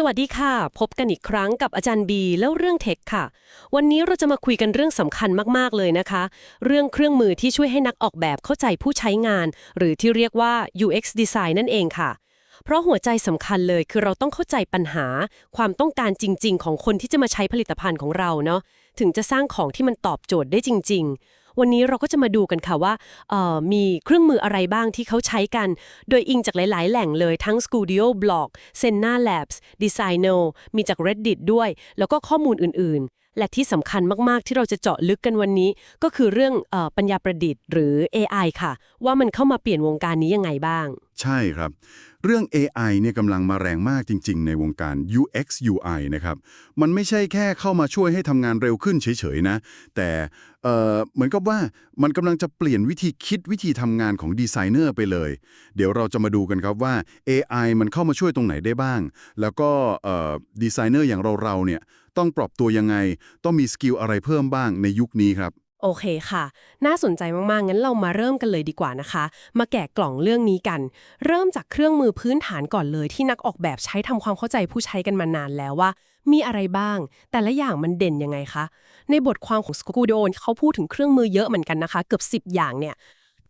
สวัสดีค่ะ พบกันอีกครั้งกับอาจารย์บีแล้วเรื่องเทคค่ะ วันนี้เราจะมาคุยกันเรื่องสำคัญมากๆเลยนะคะ เรื่องเครื่องมือที่ช่วยให้นักออกแบบเข้าใจผู้ใช้งาน หรือที่เรียกว่า UX design นั่นเองค่ะ เพราะหัวใจสำคัญเลยคือเราต้องเข้าใจปัญหา ความต้องการจริง ๆ ของคนที่จะมาใช้ผลิตภัณฑ์ของเราเนาะถึงจะสร้างของที่มันตอบโจทย์ได้จริง ๆ วันนี้เราก็จะมาดูกันค่ะว่ามีเครื่องมืออะไรบ้างที่เขาใช้กัน โดยอิงจากหลาย ๆ แหล่งเลยทั้ง Studio Blog Senna Labs Designo มีจาก Reddit ด้วย แล้วก็ข้อมูลอื่น ๆและที่สำคัญมากๆที่เราจะเจาะลึกกันวันนี้ ก็คือเรื่องออปัญญาประดิษฐ์หรือ AI ค่ะ ว่ามันเข้ามาเปลี่ยนวงการนี้ยังไงบ้าง ใช่ครับ เรื่อง AI เนี่ยกำลังมาแรงมากจริง ๆ ในวงการ UX UI นะครับ มันไม่ใช่แค่เข้ามาช่วยให้ทำงานเร็วขึ้นเฉย ๆ นะ แต่เหมือนกับว่ามันกำลังจะเปลี่ยนวิธีคิดวิธีทำงานของดีไซเนอร์ไปเลย เดี๋ยวเราจะมาดูกันครับว่า AI มันเข้ามาช่วยตรงไหนได้บ้าง แล้วก็ดีไซเนอร์อย่างเราๆเนี่ย ต้องปรับตัวยังไง ต้องมีสกิลอะไรเพิ่มบ้างในยุคนี้ครับ โอเคค่ะ น่าสนใจมาก ๆ งั้นเรามาเริ่มกันเลยดีกว่านะคะ มาแกะกล่องเรื่องนี้กัน เริ่มจากเครื่องมือพื้นฐานก่อนเลยที่นักออกแบบใช้ทำความเข้าใจผู้ใช้กันมานานแล้วว่า มีอะไรบ้าง แต่ละอย่างมันเด่นยังไงคะ ในบทความของสกูโดนเขาพูดถึงเครื่องมือเยอะเหมือนกันนะคะ เกือบ 10 อย่างเนี่ย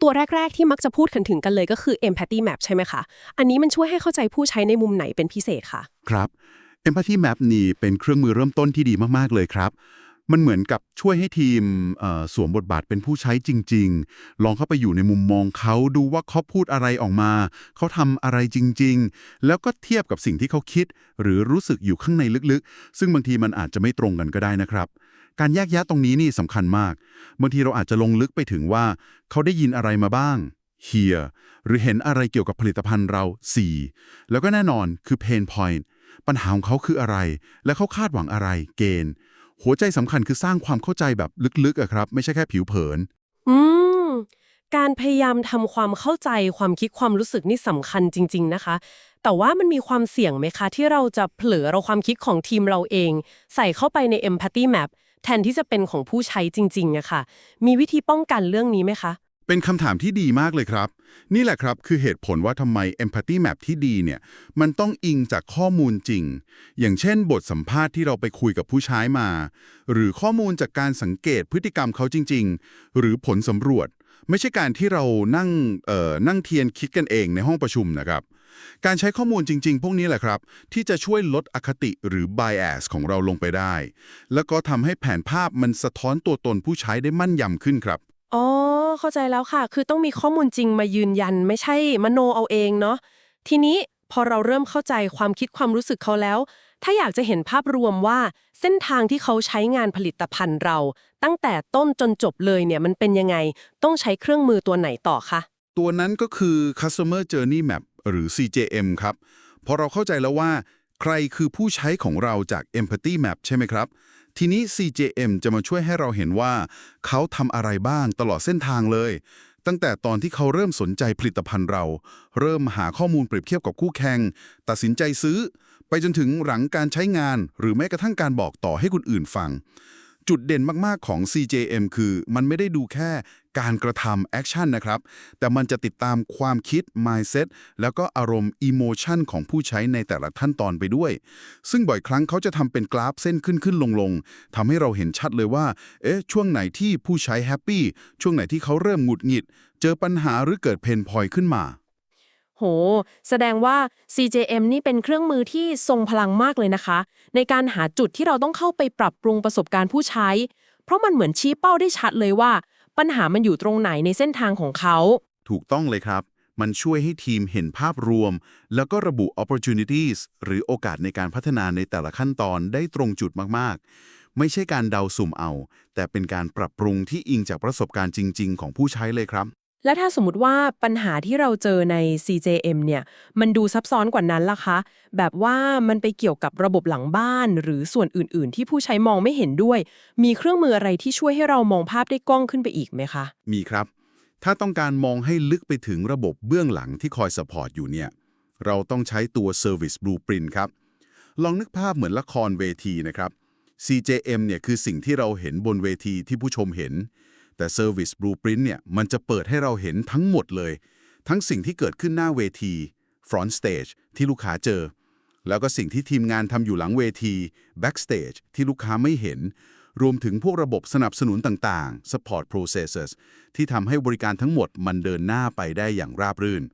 ตัวแรก ๆ ที่มักจะพูดกันถึงกันเลยก็คือ empathy map ใช่ไหมคะ อันนี้มันช่วยให้เข้าใจผู้ใช้ในมุมไหนเป็นพิเศษคะครับ Empathy Map นี่เป็นเครื่องมือเริ่มต้นที่ดีมากๆเลยครับ มันเหมือนกับช่วยให้ทีมสวมบทบาทเป็นผู้ใช้จริง ๆ ลองเข้าไปอยู่ในมุมมองเขาดูว่าเขาพูดอะไรออกมา เขาทำอะไรจริง ๆ แล้วก็เทียบกับสิ่งที่เขาคิด หรือรู้สึกอยู่ข้างในลึกๆ ซึ่งบางทีมันอาจจะไม่ตรงกันก็ได้นะครับการแยกแยะตรงนี้นี่สำคัญมาก บางทีเราอาจจะลงลึกไปถึงว่า เขาได้ยินอะไรมาบ้าง hear หรือเห็นอะไรเกี่ยวกับผลิตภัณฑ์เรา see แล้วก็แน่นอนคือ pain point ปัญหาของเขาคืออะไร และเขาคาดหวังอะไร เกณฑ์ หัวใจสำคัญคือสร้างความเข้าใจแบบลึกๆอะครับ ไม่ใช่แค่ผิวเผิน อืม การพยายามทำความเข้าใจความคิดความรู้สึกนี่สำคัญจริง ๆ นะคะ แต่ว่ามันมีความเสี่ยงไหมคะ ที่เราจะเผลอเราความคิดของทีมเราเอง ใส่เข้าไปใน empathy map แทนที่จะเป็นของผู้ใช้จริงๆอะค่ะ มีวิธีป้องกันเรื่องนี้ไหมคะ เป็นคำถามที่ดีมากเลยครับ นี่แหละครับคือเหตุผลว่าทำไม Empathy Map ที่ดีเนี่ย มันต้องอิงจากข้อมูลจริง อย่างเช่น บทสัมภาษณ์ที่เราไปคุยกับผู้ใช้มา หรือข้อมูลจากการสังเกตพฤติกรรมเขาจริง ๆ หรือผลสำรวจ ไม่ใช่การที่เรานั่งเอ่อนั่งเทียนคิดกันเองในห้องประชุมนะครับ การใช้ข้อมูลจริง ๆ พวกนี้แหละครับ ที่จะช่วยลดอคติหรือ bias ของเราลงไปได้ แล้วก็ทำให้แผนภาพมันสะท้อนตัวตนผู้ใช้ได้มั่นยำขึ้นครับ อ๋อ เข้าใจแล้วค่ะ คือต้องมีข้อมูลจริงมายืนยัน ไม่ใช่มโนเอาเองเนาะ ทีนี้พอเราเริ่มเข้าใจความคิดความรู้สึกเขาแล้ว ถ้าอยากจะเห็นภาพรวมว่า เส้นทางที่เขาใช้งานผลิตภัณฑ์เรา ตั้งแต่ต้นจนจบเลยเนี่ยมันเป็นยังไง ต้องใช้เครื่องมือตัวไหนต่อคะ ตัวนั้นก็คือ Customer Journey Map หรือ CJM ครับ พอเราเข้าใจแล้วว่า ใครคือผู้ใช้ของเราจาก Empathy Map ใช่ไหมครับ ทีนี้ CJM จะมาช่วยให้เราเห็นว่า เขาทำอะไรบ้างตลอดเส้นทางเลย ตั้งแต่ตอนที่เขาเริ่มสนใจผลิตภัณฑ์เรา เริ่มหาข้อมูลเปรียบเทียบกับคู่แข่งตัดสินใจซื้อ ไปจนถึงหลังการใช้งาน หรือแม้กระทั่งการบอกต่อให้คนอื่นฟัง จุดเด่นมากๆของ CJM คือมันไม่ได้ดูแค่ การกระทำแอคชั่นนะครับ แต่มันจะติดตามความคิด mindset แล้วก็อารมณ์ emotion ของผู้ใช้ในแต่ละขั้นตอนไปด้วย ซึ่งบ่อยครั้งเขาจะทำเป็นกราฟเส้นขึ้นขึ้นลงลงทำให้เราเห็นชัดเลยว่า เอ๊ะ ช่วงไหนที่ผู้ใช้แฮปปี้ ช่วงไหนที่เขาเริ่มหงุดหงิด เจอปัญหาหรือเกิดเพนพอยขึ้นมา โห แสดงว่า CJM นี่เป็นเครื่องมือที่ทรงพลังมากเลยนะคะ ในการหาจุดที่เราต้องเข้าไปปรับปรุงประสบการณ์ผู้ใช้ เพราะมันเหมือนชี้เป้าได้ชัดเลยว่า ปัญหามันอยู่ตรงไหนในเส้นทางของเขา ถูกต้องเลยครับ มันช่วยให้ทีมเห็นภาพรวม แล้วก็ระบุ opportunities หรือโอกาสในการพัฒนาในแต่ละขั้นตอนได้ตรงจุดมาก ๆ ไม่ใช่การเดาสุ่มเอา แต่เป็นการปรับปรุงที่อิงจากประสบการณ์จริง ๆ ของผู้ใช้เลยครับ และถ้าสมมติว่าปัญหาที่เราเจอใน CJM เนี่ย มันดูซับซ้อนกว่านั้นล่ะคะ แบบว่ามันไปเกี่ยวกับระบบหลังบ้าน หรือส่วนอื่น ๆ ที่ผู้ใช้มองไม่เห็นด้วย มีเครื่องมืออะไรที่ช่วยให้เรามองภาพได้กล้องขึ้นไปอีกไหมคะ มีครับ ถ้าต้องการมองให้ลึกไปถึงระบบเบื้องหลังที่คอยสปอร์ตอยู่เนี่ย เราต้องใช้ตัว Service Blueprint ครับ ลองนึกภาพเหมือนละครเวทีนะครับ CJM เนี่ยคือสิ่งที่เราเห็นบนเวทีที่ผู้ชมเห็น แต่ Service Blueprint เนี่ยมันจะเปิดให้เราเห็นทั้งหมดเลย ทั้งสิ่งที่เกิดขึ้นหน้าเวที Front Stage ที่ลูกค้าเจอ แล้วก็สิ่งที่ทีมงานทำอยู่หลังเวที backstage ที่ลูกค้าไม่เห็น รวมถึงพวกระบบสนับสนุนต่างๆ support processes ที่ทำให้บริการทั้งหมดมันเดินหน้าไปได้อย่างราบรื่น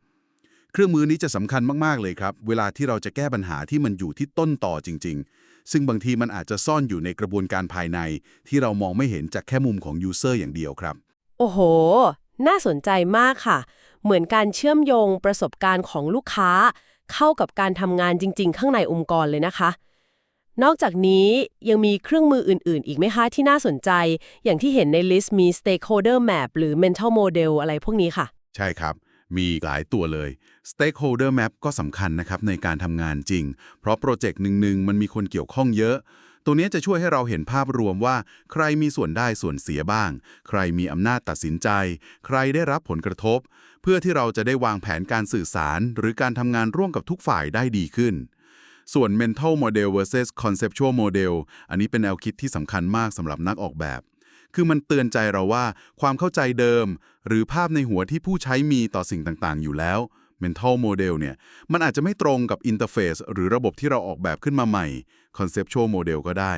เครื่องมือนี้จะสำคัญมากๆเลยครับ เวลาที่เราจะแก้ปัญหาที่มันอยู่ที่ต้นต่อจริง ๆ ซึ่งบางทีมันอาจจะซ่อนอยู่ในกระบวนการภายใน ที่เรามองไม่เห็นจากแค่มุมของยูเซอร์อย่างเดียวครับ โอ้โห น่าสนใจมากค่ะ เหมือนการเชื่อมโยงประสบการณ์ของลูกค้า เข้ากับการทำงานจริง ๆ ข้างในองค์กรเลยนะคะ นอกจากนี้ยังมีเครื่องมืออื่น ๆ อีกไหมคะที่น่าสนใจ อย่างที่เห็นในลิสต์มี stakeholder map หรือ mental model อะไรพวกนี้ค่ะ ใช่ครับ มีหลายตัวเลย Stakeholder Map ก็สำคัญนะครับในการทำงานจริง เพราะโปรเจกต์หนึ่งๆมันมีคนเกี่ยวข้องเยอะ ตัวนี้จะช่วยให้เราเห็นภาพรวมว่า ใครมีส่วนได้ส่วนเสียบ้าง ใครมีอำนาจตัดสินใจ ใครได้รับผลกระทบ เพื่อที่เราจะได้วางแผนการสื่อสาร หรือการทำงานร่วมกับทุกฝ่ายได้ดีขึ้นส่วน mental model versus conceptual model อันนี้เป็นแนวคิดที่สำคัญมากสำหรับนักออกแบบ คือมันเตือนใจเราว่าความเข้าใจเดิม หรือภาพในหัวที่ผู้ใช้มีต่อสิ่งต่างๆ อยู่แล้ว mental model เนี่ย มันอาจจะไม่ตรงกับ interface หรือระบบที่เราออกแบบขึ้นมาใหม่ conceptual model ก็ได้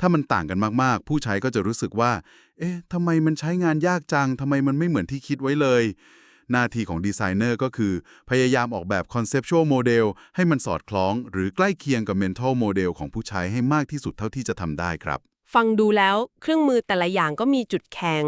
ถ้ามันต่างกันมาก ๆ ผู้ใช้ก็จะรู้สึกว่า เอ๊ะทำไมมันใช้งานยากจังทำไมมันไม่เหมือนที่คิดไว้เลย หน้าที่ของดีไซเนอร์ก็คือ พยายามออกแบบ conceptual model ให้มันสอดคล้อง หรือใกล้เคียงกับ mental model ของผู้ใช้ให้มากที่สุดเท่าที่จะทำได้ครับ ฟังดูแล้วเครื่องมือแต่ละอย่างก็มีจุดแข็ง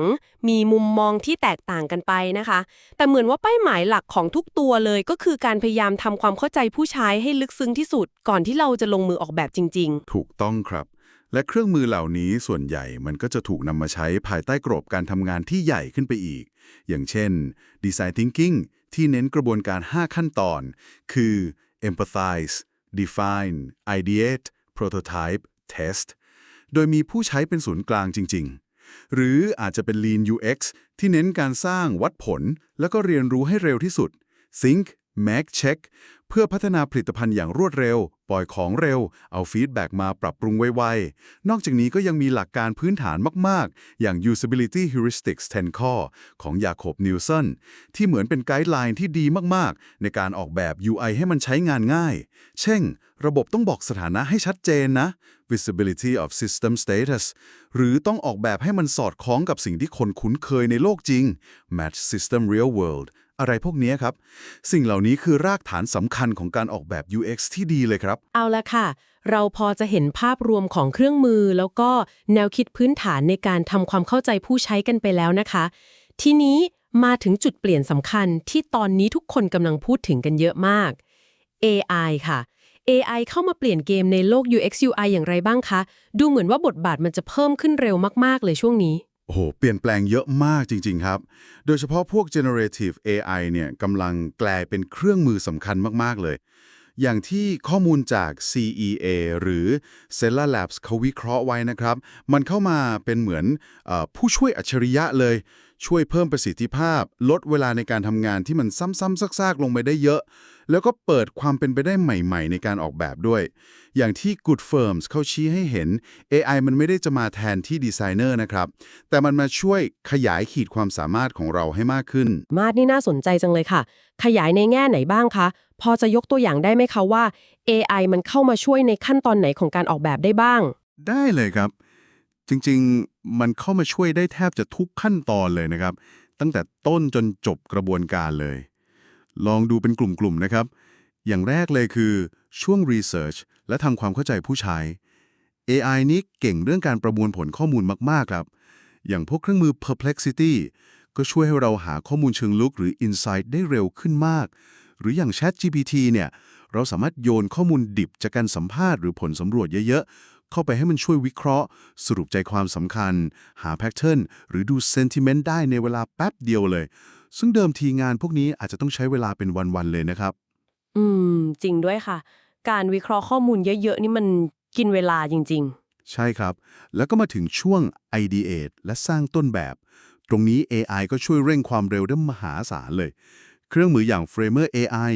มีมุมมองที่แตกต่างกันไปนะคะ แต่เหมือนว่าเป้าหมายหลักของทุกตัวเลยก็คือการพยายามทำความเข้าใจผู้ใช้ให้ลึกซึ้งที่สุด ก่อนที่เราจะลงมือออกแบบจริง ๆ ถูกต้องครับ และเครื่องมือเหล่านี้ส่วนใหญ่มันก็จะถูกนำมาใช้ภายใต้กรอบการทำงานที่ใหญ่ขึ้นไปอีก อย่างเช่น Design Thinking ที่เน้นกระบวนการ 5 ขั้นตอน คือ Empathize Define Ideate Prototype Test โดยมีผู้ใช้เป็นศูนย์กลางจริง ๆ หรืออาจจะเป็น Lean UX ที่เน้นการสร้างวัดผล แล้วก็เรียนรู้ให้เร็วที่สุด Think Make Check เพื่อพัฒนาผลิตภัณฑ์อย่างรวดเร็ว ปล่อยของเร็ว เอาฟีดแบ็กมาปรับปรุงไวๆ นอกจากนี้ก็ยังมีหลักการพื้นฐานมากๆ อย่าง Usability Heuristics 10 ข้อ ของยาโคบนิวสันที่เหมือนเป็นไกด์ไลน์ที่ดีมากๆ ในการออกแบบ UI ให้มันใช้งานง่าย เช่น ระบบต้องบอกสถานะให้ชัดเจนนะ Visibility of System Status หรือต้องออกแบบให้มันสอดคล้องกับสิ่งที่คนคุ้นเคยในโลกจริง Match System Real World อะไรพวกนี้ครับ สิ่งเหล่านี้คือรากฐานสำคัญของการออกแบบ UX ที่ดีเลยครับ เอาละค่ะ เราพอจะเห็นภาพรวมของเครื่องมือ แล้วก็แนวคิดพื้นฐานในการทำความเข้าใจผู้ใช้กันไปแล้วนะคะ ทีนี้มาถึงจุดเปลี่ยนสำคัญที่ตอนนี้ทุกคนกำลังพูดถึงกันเยอะมาก AI ค่ะ AI เข้ามาเปลี่ยนเกมในโลก UX UI อย่างไรบ้างคะ ดูเหมือนว่าบทบาทมันจะเพิ่มขึ้นเร็วมาก ๆ เลยช่วงนี้ โอ้โหเปลี่ยนแปลงเยอะมากจริง ๆ ครับ โดยเฉพาะพวก generative AI เนี่ยกำลังกลายเป็นเครื่องมือสำคัญมาก ๆ เลย อย่างที่ข้อมูลจาก CEA หรือ c e l l a Labs เขาวิเคราะห์ไว้นะครับ มันเข้ามาเป็นเหมือนอผู้ช่วยอัจฉริยะเลย ช่วยเพิ่มประสิทธิภาพ ลดเวลาในการทำงานที่มันซ้ำๆซากๆ ลงไปได้เยอะ แล้วก็เปิดความเป็นไปได้ใหม่ ๆ ในการออกแบบด้วย อย่างที่ Good Firms เขาชี้ให้เห็น AI มันไม่ได้จะมาแทนที่ดีไซเนอร์นะครับ แต่มันมาช่วยขยายขีดความสามารถของเราให้มากขึ้น มาดนี่น่าสนใจจังเลยค่ะ ขยายในแง่ไหนบ้างคะ พอจะยกตัวอย่างได้ไหมคะว่า AI มันเข้ามาช่วยในขั้นตอนไหนของการออกแบบได้บ้าง ได้เลยครับ จริงๆ มันเข้ามาช่วยได้แทบจะทุกขั้นตอนเลยนะครับ ตั้งแต่ต้นจนจบกระบวนการเลย ลองดูเป็นกลุ่มๆนะครับ อย่างแรกเลยคือช่วง Research และทำความเข้าใจผู้ใช้ AI นี้เก่งเรื่องการประมวลผลข้อมูลมากๆครับ อย่างพวกเครื่องมือ Perplexity ก็ช่วยให้เราหาข้อมูลเชิงลึกหรือ Insight ได้เร็วขึ้นมาก หรืออย่าง ChatGPT เนี่ย เราสามารถโยนข้อมูลดิบจากการสัมภาษณ์หรือผลสำรวจเยอะๆ เข้าไปให้มันช่วยวิเคราะห์ สรุปใจความสำคัญ หาแพทเทิร์นหรือดูเซนติเมนต์ได้ในเวลาแป๊บเดียวเลย ซึ่งเดิมทีงานพวกนี้อาจจะต้องใช้เวลาเป็นวันๆเลยนะครับ อืม จริงด้วยค่ะ การวิเคราะห์ข้อมูลเยอะ ๆ นี่มันกินเวลาจริงใช่ครับ แล้วก็มาถึงช่วง ideate และสร้างต้นแบบ ตรงนี้ AI ก็ช่วยเร่งความเร็วได้มหาศาลเลย เครื่องมืออย่าง Framer AI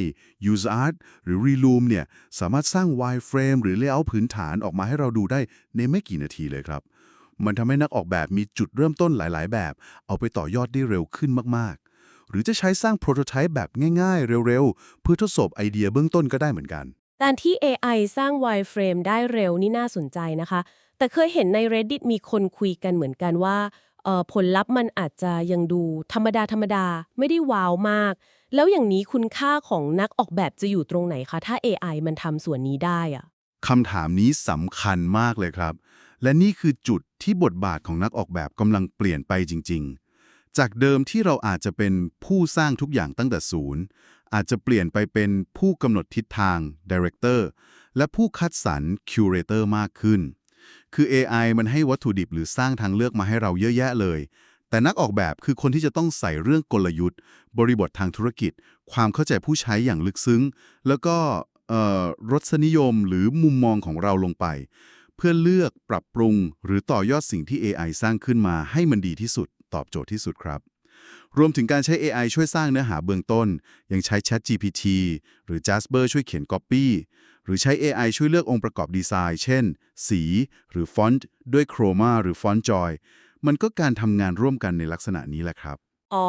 UseArt หรือ Reloom เนี่ยสามารถสร้าง wireframe หรือ layout พื้นฐานออกมาให้เราดูได้ในไม่กี่นาทีเลยครับ มันทำให้นักออกแบบมีจุดเริ่มต้นหลาย ๆ แบบ เอาไปต่อยอดได้เร็วขึ้นมาก ๆ หรือจะใช้สร้าง prototype แบบง่าย ๆ เร็ว ๆ เพื่อทดสอบไอเดียเบื้องต้นก็ได้เหมือนกัน การที่ AI สร้าง wireframe ได้เร็วนี่น่าสนใจนะคะ แต่เคยเห็นใน Reddit มีคนคุยกันเหมือนกันว่าผลลัพธ์มันอาจจะยังดูธรรมดาธรรมดาไม่ได้ว้าวมาก แล้วอย่างนี้คุณค่าของนักออกแบบจะอยู่ตรงไหนคะถ้า AI มันทำส่วนนี้ได้อะคำถามนี้สำคัญมากเลยครับ และนี่คือจุดที่บทบาทของนักออกแบบกำลังเปลี่ยนไปจริง ๆ จากเดิมที่เราอาจจะเป็นผู้สร้างทุกอย่างตั้งแต่ศูนย์ อาจจะเปลี่ยนไปเป็นผู้กำหนดทิศทาง Director และผู้คัดสรร Curator มากขึ้น คือ AI มันให้วัตถุดิบหรือสร้างทางเลือกมาให้เราเยอะแยะเลย แต่นักออกแบบคือคนที่จะต้องใส่เรื่องกลยุทธ์ บริบททางธุรกิจ ความเข้าใจผู้ใช้อย่างลึกซึ้ง แล้วก็รสนิยมหรือมุมมองของเราลงไป เพื่อเลือกปรับปรุง หรือต่อยอดสิ่งที่ AI สร้างขึ้นมาให้มันดีที่สุด ตอบโจทย์ที่สุดครับ รวมถึงการใช้ AI ช่วยสร้างเนื้อหาเบื้องต้น ยังใช้ Chat GPT หรือ Jasper ช่วยเขียน Copy หรือใช้ AI ช่วยเลือกองค์ประกอบดีไซน์ เช่น สี หรือฟอนต์ด้วย Chroma หรือ Font Joy มันก็การทำงานร่วมกันในลักษณะนี้แหละครับ อ๋อ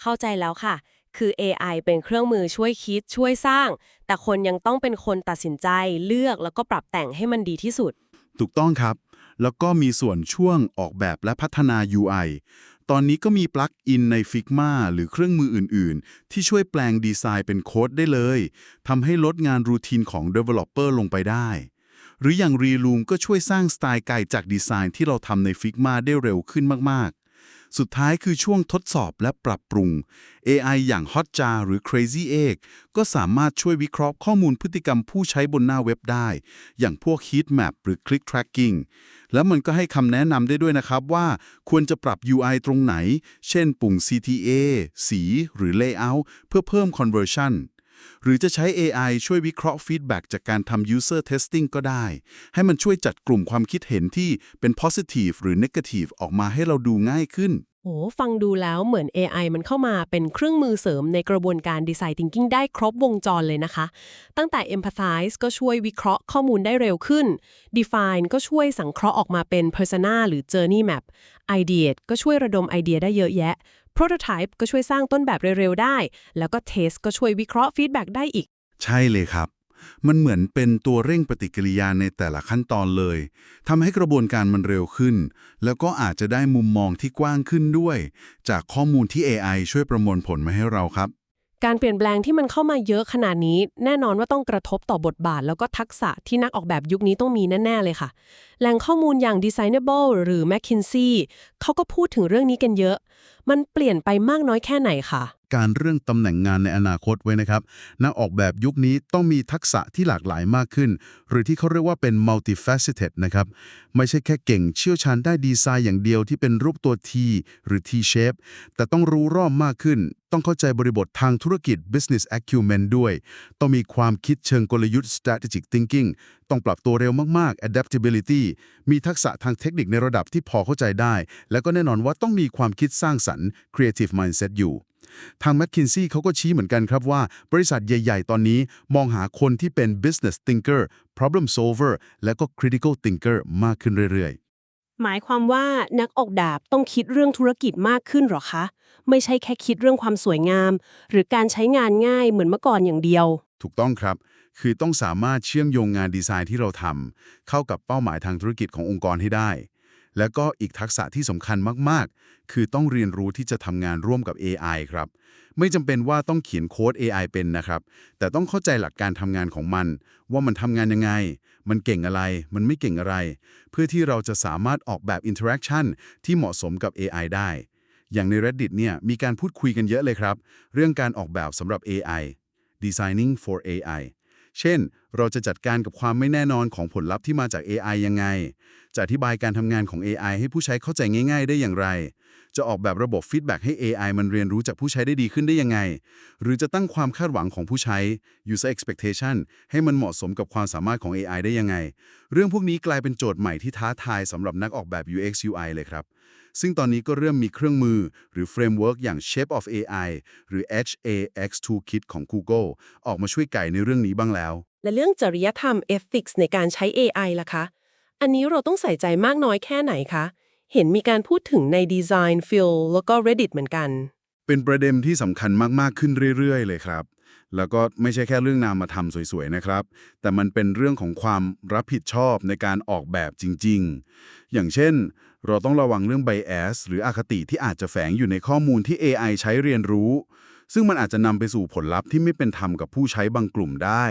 เข้าใจแล้วค่ะ คือ AI เป็นเครื่องมือช่วยคิดช่วยสร้าง แต่คนยังต้องเป็นคนตัดสินใจเลือกแล้วก็ปรับแต่งให้มันดีที่สุด ถูกต้องครับ แล้วก็มีส่วนช่วงออกแบบและพัฒนา UI ตอนนี้ก็มีปลั๊กอินใน Figma หรือเครื่องมืออื่น ๆ ที่ช่วยแปลงดีไซน์เป็นโค้ดได้เลยทำให้ลดงานรูทีนของ Developer ลงไปได้ หรืออย่าง Reloom ก็ช่วยสร้างสไตล์ไกลจากดีไซน์ที่เราทำใน Figma ได้เร็วขึ้นมากๆสุดท้ายคือช่วงทดสอบและปรับปรุง AI อย่าง Hotjar หรือ Crazy Egg ก็สามารถช่วยวิเคราะห์ข้อมูลพฤติกรรมผู้ใช้บนหน้าเว็บได้ อย่างพวก Heat Map หรือ Click Tracking แล้วมันก็ให้คำแนะนำได้ด้วยนะครับว่าควรจะปรับ UI ตรงไหน เช่นปุ่ม CTA สี หรือ Layout เพื่อเพิ่ม Conversion หรือจะใช้ AI ช่วยวิเคราะห์ Feedback จากการทำ User Testing ก็ได้ ให้มันช่วยจัดกลุ่มความคิดเห็นที่เป็น Positive หรือ Negative ออกมาให้เราดูง่ายขึ้น โอ้ฟังดูแล้วเหมือน AI มันเข้ามาเป็นเครื่องมือเสริมในกระบวนการ Design Thinking ได้ครบวงจรเลยนะคะ ตั้งแต่ Empathize ก็ช่วยวิเคราะห์ข้อมูลได้เร็วขึ้น Define ก็ช่วยสังเคราะห์ออกมาเป็น Persona หรือ Journey Map Ideate ก็ช่วยระดมไอเดียได้เยอะแยะ Prototype ก็ช่วยสร้างต้นแบบเร็วๆได้ แล้วก็ Test ก็ช่วยวิเคราะห์ Feedback ได้อีก ใช่เลยครับ มันเหมือนเป็นตัวเร่งปฏิกิริยาในแต่ละขั้นตอนเลยทำให้กระบวนการมันเร็วขึ้น แล้วก็อาจจะได้มุมมองที่กว้างขึ้นด้วย จากข้อมูลที่ AI ช่วยประมวลผลมาให้เราครับ การเปลี่ยนแปลงที่มันเข้ามาเยอะขนาดนี้ แน่นอนว่าต้องกระทบต่อบทบาท แล้วก็ทักษะที่นักออกแบบยุคนี้ต้องมีแน่ ๆ เลยค่ะ แหล่งข้อมูลอย่าง Designable หรือ McKinsey เขาก็พูดถึงเรื่องนี้กันเยอะ มันเปลี่ยนไปมากน้อยแค่ไหนคะ การเรื่องตำแหน่งงานในอนาคตไว้นะครับ นักออกแบบยุคนี้ต้องมีทักษะที่หลากหลายมากขึ้น หรือที่เขาเรียกว่าเป็น multifaceted นะครับ ไม่ใช่แค่เก่งเชี่ยวชาญได้ดีไซน์อย่างเดียวที่เป็นรูปตัว T หรือ T shape แต่ต้องรู้รอบมากขึ้น ต้องเข้าใจบริบททางธุรกิจ business acumen ด้วย ต้องมีความคิดเชิงกลยุทธ์ strategic thinking ต้องปรับตัวเร็วมากๆ adaptability มีทักษะทางเทคนิคในระดับที่พอเข้าใจได้ แล้วก็แน่นอนว่าต้องมีความคิดสร้างสรรค์ creative mindset อยู่ ทาง McKinsey เขาก็ชี้เหมือนกันครับว่า บริษัทใหญ่ ๆ ตอนนี้มองหาคนที่เป็น business thinker problem solver และก็ critical thinker มากขึ้นเรื่อยหมายความว่านักออกแบบต้องคิดเรื่องธุรกิจมากขึ้นหรอคะ ไม่ใช่แค่คิดเรื่องความสวยงาม หรือการใช้งานง่ายเหมือนเมื่อก่อนอย่างเดียวๆถูกต้องครับ คือต้องสามารถเชื่อมโยงงานดีไซน์ที่เราทำเข้ากับเป้าหมายทางธุรกิจขององค์กรให้ได้ แล้วก็อีกทักษะที่สำคัญมาก ๆ คือต้องเรียนรู้ที่จะทำงานร่วมกับ AI ครับ ไม่จำเป็นว่าต้องเขียนโค้ด AI เป็นนะครับ แต่ต้องเข้าใจหลักการทำงานของมัน ว่ามันทำงานยังไง มันเก่งอะไร มันไม่เก่งอะไร เพื่อที่เราจะสามารถออกแบบ interaction ที่เหมาะสมกับ AI ได้ อย่างใน Reddit เนี่ยมีการพูดคุยกันเยอะเลยครับ เรื่องการออกแบบสำหรับ AI designing for AI เช่น เราจะจัดการกับความไม่แน่นอนของผลลัพธ์ที่มาจาก AI ยังไง จะอธิบายการทำงานของ AI ให้ผู้ใช้เข้าใจง่าย ๆ ได้อย่างไร จะออกแบบระบบฟีดแบ็กให้ AI มันเรียนรู้จากผู้ใช้ได้ดีขึ้นได้ยังไง หรือจะตั้งความคาดหวังของผู้ใช้ user expectation ให้มันเหมาะสมกับความสามารถของ AI ได้ยังไง เรื่องพวกนี้กลายเป็นโจทย์ใหม่ที่ท้าทายสำหรับนักออกแบบ UX UI เลยครับ ซึ่งตอนนี้ก็เริ่มมีเครื่องมือหรือ framework อย่าง Shape of AI หรือ HAX Toolkit ของ Google ออกมาช่วยไก่ในเรื่องนี้บ้างแล้ว และเรื่องจริยธรรม ethics ในการใช้ AI ล่ะคะ อันนี้เราต้องใส่ใจมากน้อยแค่ไหนคะ เห็นมีการพูดถึงใน Design Field แล้วก็ Reddit เหมือนกัน เป็นประเด็นที่สำคัญมาก ๆ ขึ้นเรื่อย ๆ เลยครับแล้วก็ไม่ใช่แค่เรื่องนามธรรมสวยๆนะครับ แต่มันเป็นเรื่องของความรับผิดชอบในการออกแบบจริง ๆ อย่างเช่น เราต้องระวังเรื่อง bias หรืออคติที่อาจจะแฝงอยู่ในข้อมูลที่ AI ใช้เรียนรู้ ซึ่งมันอาจจะนำไปสู่ผลลัพธ์ที่ไม่เป็นธรรมกับผู้ใช้บางกลุ่มได้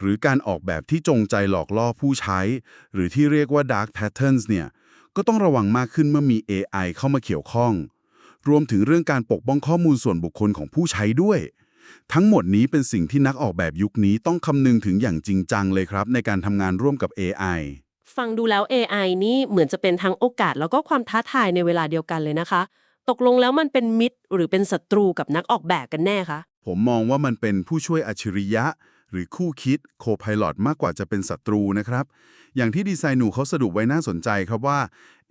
หรือการออกแบบที่จงใจหลอกล่อผู้ใช้ หรือที่เรียกว่า dark patterns เนี่ยก็ต้องระวังมากขึ้นเมื่อมี AI เข้ามาเกี่ยวข้อง รวมถึงเรื่องการปกป้องข้อมูลส่วนบุคคลของผู้ใช้ด้วย ทั้งหมดนี้เป็นสิ่งที่นักออกแบบยุคนี้ต้องคำนึงถึงอย่างจริงจังเลยครับ ในการทำงานร่วมกับ AI ฟังดูแล้ว AI นี่เหมือนจะเป็นทั้งโอกาสแล้วก็ความท้าทายในเวลาเดียวกันเลยนะคะ ตกลงแล้วมันเป็นมิตรหรือเป็นศัตรูกับนักออกแบบกันแน่คะผมมองว่ามันเป็นผู้ช่วยอัจฉริยะ หรือคู่คิดโคพ i l o t มากกว่าจะเป็นศัตรูนะครับ อย่างที่ดีไซน์หนูเขาสรุปไว้น่าสนใจครับว่า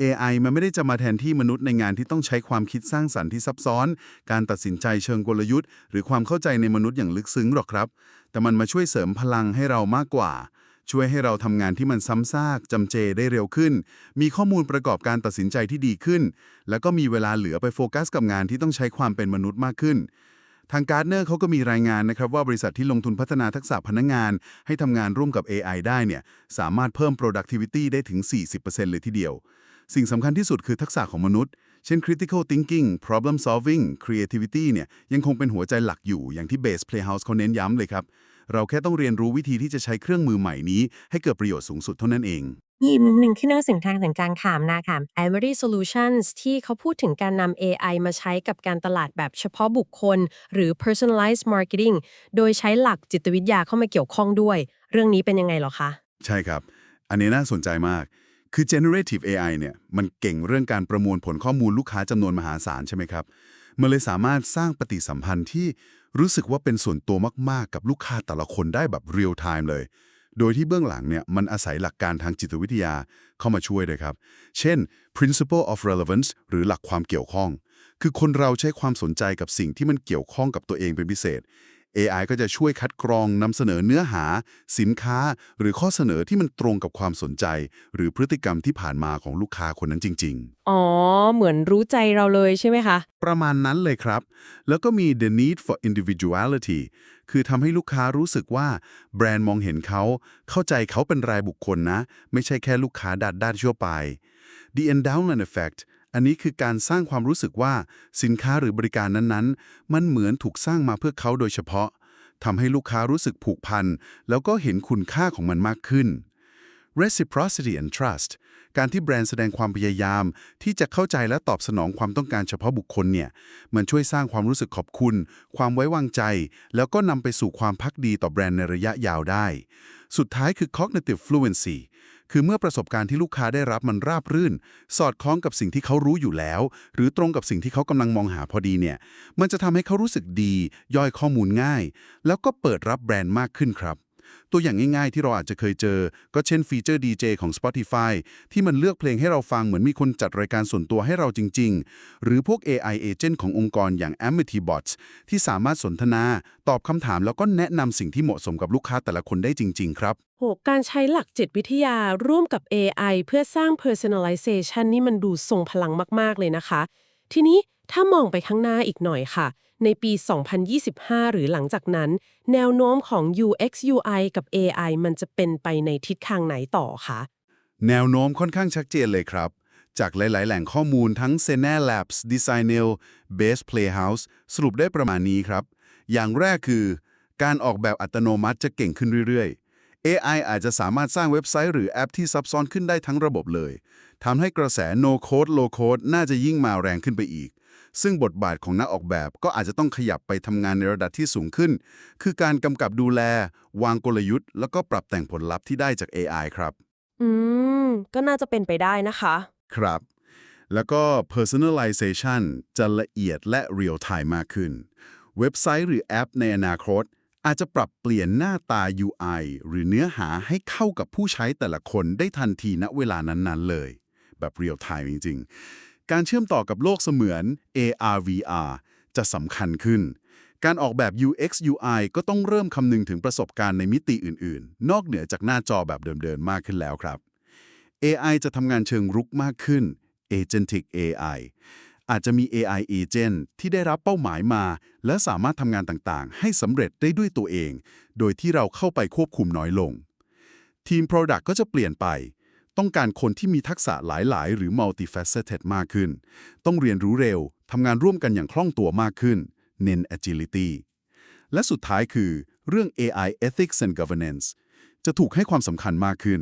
AI มันไม่ได้จะมาแทนที่มนุษย์ในงานที่ต้องใช้ความคิดสร้างสรรค์ที่ซับซ้อน การตัดสินใจเชิงกลยุทธ์ หรือความเข้าใจในมนุษย์อย่างลึกซึ้งหรอกครับ แต่มันมาช่วยเสริมพลังให้เรามากกว่า ช่วยให้เราทำงานที่มันซ้ำซากจำเจได้เร็วขึ้น มีข้อมูลประกอบการตัดสินใจที่ดีขึ้น แล้วก็มีเวลาเหลือไปโฟกัสกับงานที่ต้องใช้ความเป็นมนุษย์มากขึ้น ทางการ์ดเนอร์เขาก็มีรายงานนะครับว่าบริษัทที่ลงทุนพัฒนาทักษะพนักงาน ให้ทำงานร่วมกับ AI ได้เนี่ยสามารถเพิ่ม productivity ได้ถึง 40%เลยทีเดียว สิ่งสำคัญที่สุดคือทักษะของมนุษย์เช่น critical thinking problem solving creativity เนี่ยยังคงเป็นหัวใจหลักอยู่อย่างที่ Base Playhouse เขาเน้นย้ำเลยครับ เราแค่ต้องเรียนรู้วิธีที่จะใช้เครื่องมือใหม่นี้ ให้เกิดประโยชน์สูงสุดเท่านั้นเองยิมหนึ่งที่น่าสนใจถึงการขามนะค่ะ Ivory Solutions ที่เขาพูดถึงการนำ AI มาใช้กับการตลาดแบบเฉพาะบุคคล หรือ personalized marketing โดยใช้หลักจิตวิทยาเข้ามาเกี่ยวข้องด้วย เรื่องนี้เป็นยังไงเหรอคะ ใช่ครับ อันนี้น่าสนใจมาก คือ generative AI เนี่ยมันเก่งเรื่องการประมวลผลข้อมูลลูกค้าจำนวนมหาศาลใช่ไหมครับมันเลยสามารถสร้างปฏิสัมพันธ์ที่ รู้สึกว่าเป็นส่วนตัวมากๆ กับลูกค้าแต่ละคนได้แบบเรียลไทม์เลย โดยที่เบื้องหลังเนี่ยมันอาศัยหลักการทางจิตวิทยาเข้ามาช่วยเลยครับ เช่น principle of relevance หรือหลักความเกี่ยวข้อง คือคนเราใช้ความสนใจกับสิ่งที่มันเกี่ยวข้องกับตัวเองเป็นพิเศษ AI ก็จะช่วยคัดกรองนำเสนอเนื้อหา สินค้า หรือข้อเสนอที่มันตรงกับความสนใจ หรือพฤติกรรมที่ผ่านมาของลูกค้าคนนั้นจริงอ๋อ เหมือนรู้ใจเราเลยใช่ไหมคะๆประมาณนั้นเลยครับ แล้วก็มี the need for individuality คือทำให้ลูกค้ารู้สึกว่า แบรนด์มองเห็นเขา เข้าใจเขาเป็นรายบุคคลนะ ไม่ใช่แค่ลูกค้าดัดด้านทั่วไป the endowment effect อันนี้คือการสร้างความรู้สึกว่าสินค้าหรือบริการนั้นๆ มันเหมือนถูกสร้างมาเพื่อเขาโดยเฉพาะทำให้ลูกค้ารู้สึกผูกพัน แล้วก็เห็นคุณค่าของมันมากขึ้น reciprocity and trust การที่แบรนด์แสดงความพยายาม ที่จะเข้าใจและตอบสนองความต้องการเฉพาะบุคคลเนี่ย มันช่วยสร้างความรู้สึกขอบคุณ ความไว้วางใจ แล้วก็นำไปสู่ความพักดีต่อแบรนด์ในระยะยาวได้ สุดท้ายคือ cognitive fluency คือเมื่อประสบการณ์ที่ลูกค้าได้รับมันราบรื่น สอดคล้องกับสิ่งที่เขารู้อยู่แล้ว หรือตรงกับสิ่งที่เขากำลังมองหาพอดีเนี่ย มันจะทำให้เขารู้สึกดี ย่อยข้อมูลง่าย แล้วก็เปิดรับแบรนด์มากขึ้นครับ ตัวอย่างง่ายๆ ที่เราอาจจะเคยเจอ ก็เช่นฟีเจอร์ DJ ของ Spotify ที่มันเลือกเพลงให้เราฟังเหมือนมีคนจัดรายการส่วนตัวให้เราจริง ๆ หรือพวก AI agent ขององค์กรอย่าง Amity Bots ที่สามารถสนทนา ตอบคำถามแล้วก็แนะนำสิ่งที่เหมาะสมกับลูกค้าแต่ละคนได้จริง ๆ ครับโหการใช้หลักจิตวิทยาร่วมกับ AI เพื่อสร้าง personalization นี่มันดูทรงพลังมากๆเลยนะคะ ทีนี้ ถ้ามองไปข้างหน้าอีกหน่อยค่ะ ในปี 2025 หรือหลังจากนั้น แนวโน้มของ UX UI กับ AI มันจะเป็นไปในทิศทางไหนต่อคะแนวโน้มค่อนข้างชัดเจนเลยครับ จากหลาย ๆ แหล่งข้อมูลทั้ง s e n a Labs Designel Base Playhouse สรุปได้ประมาณนี้ครับ อย่างแรกคือ การออกแบบอัตโนมัติจะเก่งขึ้นเรื่อย ๆ AI อาจจะสามารถสร้างเว็บไซต์หรือแอปที่ซับซ้อนขึ้นได้ทั้งระบบเลยทำให้กระแส no code low code น่าจะยิ่งมาแรงขึ้นไปอีก ซึ่งบทบาทของนักออกแบบก็อาจจะต้องขยับไปทำงานในระดับที่สูงขึ้น คือการกำกับดูแล วางกลยุทธ์ แล้วก็ปรับแต่งผลลัพธ์ที่ได้จาก AI ครับ อืม ก็น่าจะเป็นไปได้นะคะ ครับ แล้วก็ personalization จะละเอียดและ real time มากขึ้น เว็บไซต์หรือแอปในอนาคต อาจจะปรับเปลี่ยนหน้าตา UI หรือเนื้อหาให้เข้ากับผู้ใช้แต่ละคนได้ทันทีณเวลานั้นๆเลย แบบ real time จริง ๆ การเชื่อมต่อกับโลกเสมือน AR VR จะสำคัญขึ้น การออกแบบ UX UI ก็ต้องเริ่มคำนึงถึงประสบการณ์ในมิติอื่น ๆ นอกเหนือจากหน้าจอแบบเดิม ๆ มากขึ้นแล้วครับ AI จะทำงานเชิงรุกมากขึ้น Agentic AI อาจจะมี AI agent ที่ได้รับเป้าหมายมา และสามารถทำงานต่างๆ ให้สำเร็จได้ด้วยตัวเอง โดยที่เราเข้าไปควบคุมน้อยลง ทีม Product ก็จะเปลี่ยนไป ต้องการคนที่มีทักษะหลาย ๆ หรือ multifaceted มากขึ้น ต้องเรียนรู้เร็วทำงานร่วมกันอย่างคล่องตัวมากขึ้น เน้น agility และสุดท้ายคือเรื่อง AI ethics and governance จะถูกให้ความสำคัญมากขึ้น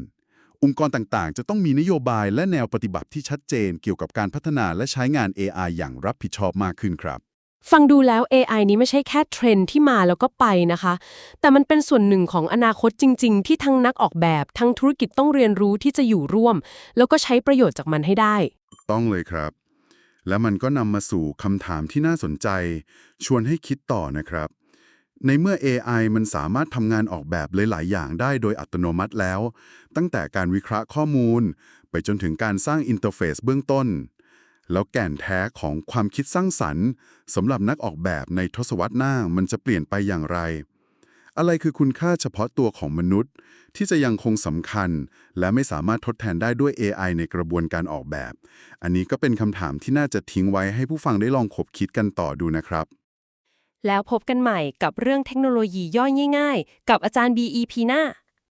องค์กรต่าง ๆ จะต้องมีนโยบายและแนวปฏิบัติที่ชัดเจนเกี่ยวกับการพัฒนาและใช้งาน AI อย่างรับผิดชอบมากขึ้นครับ ฟังดูแล้ว AI นี้ไม่ใช่แค่เทรนที่มาแล้วก็ไปนะคะ แต่มันเป็นส่วนหนึ่งของอนาคตจริง ๆ ที่ทั้งนักออกแบบ ทั้งธุรกิจต้องเรียนรู้ที่จะอยู่ร่วม แล้วก็ใช้ประโยชน์จากมันให้ได้ ต้องเลยครับ และมันก็นำมาสู่คำถามที่น่าสนใจ ชวนให้คิดต่อนะครับ ในเมื่อ AI มันสามารถทำงานออกแบบหลาย ๆ อย่างได้โดยอัตโนมัติแล้ว ตั้งแต่การวิเคราะห์ข้อมูล ไปจนถึงการสร้างอินเทอร์เฟซเบื้องต้น แล้วแก่นแท้ของความคิดสร้างสรรค์สำหรับนักออกแบบในทศวรรษหน้ามันจะเปลี่ยนไปอย่างไร อะไรคือคุณค่าเฉพาะตัวของมนุษย์ ที่จะยังคงสำคัญ และไม่สามารถทดแทนได้ด้วย AI ในกระบวนการออกแบบ อันนี้ก็เป็นคำถามที่น่าจะทิ้งไว้ให้ผู้ฟังได้ลองคบคิดกันต่อดูนะครับ แล้วพบกันใหม่กับเรื่องเทคโนโลยีย่อยง่าย ๆ กับอาจารย์ BEP หน้า